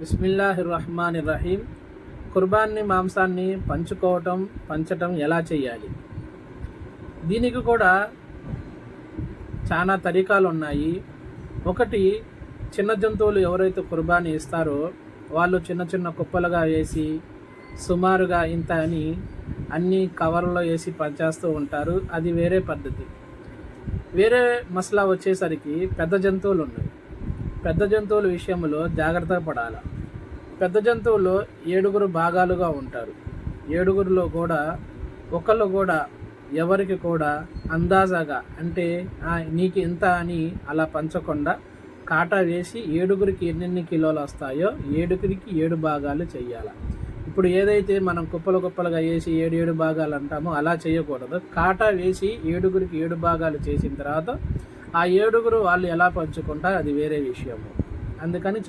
బిస్మిల్లాహిర్ రహమాన్ రహీం కుర్బాన్ని మాంసాన్ని పంచుకోవటం పంచటం ఎలా చేయాలి దీనికి కూడా చాలా తరీకాలు ఉన్నాయి ఒకటి చిన్న జంతువులు ఎవరైతే కుర్బానీ ఇస్తారో వాళ్ళు చిన్న చిన్న కుప్పలుగా వేసి సుమారుగా ఇంత అని అన్ని కవర్లో వేసి పంచేస్తూ ఉంటారు. అది వేరే పద్ధతి. వేరే మసలా వచ్చేసరికి పెద్ద జంతువులు ఉన్నాయి పెద్ద జంతువుల విషయంలో జాగ్రత్త పడాలి. పెద్ద జంతువులు ఏడుగురు భాగాలుగా ఉంటారు. ఏడుగురిలో కూడా ఒకళ్ళు కూడా ఎవరికి కూడా అందాజాగా అంటే నీకు ఇంత అని అలా పంచకుండా కాటా వేసి ఏడుగురికి ఎన్నెన్ని కిలోలు వస్తాయో ఏడుగురికి ఏడు భాగాలు చేయాలి ఇప్పుడు ఏదైతే మనం కుప్పలు కుప్పలుగా వేసి ఏడు ఏడు భాగాలు అంటామో అలా చేయకూడదు. కాటా వేసి ఏడుగురికి ఏడు భాగాలు చేసిన తర్వాత ఆ ఏడుగురు వాళ్ళు ఎలా పంచుకుంటారు అది వేరే విషయము. అందుకని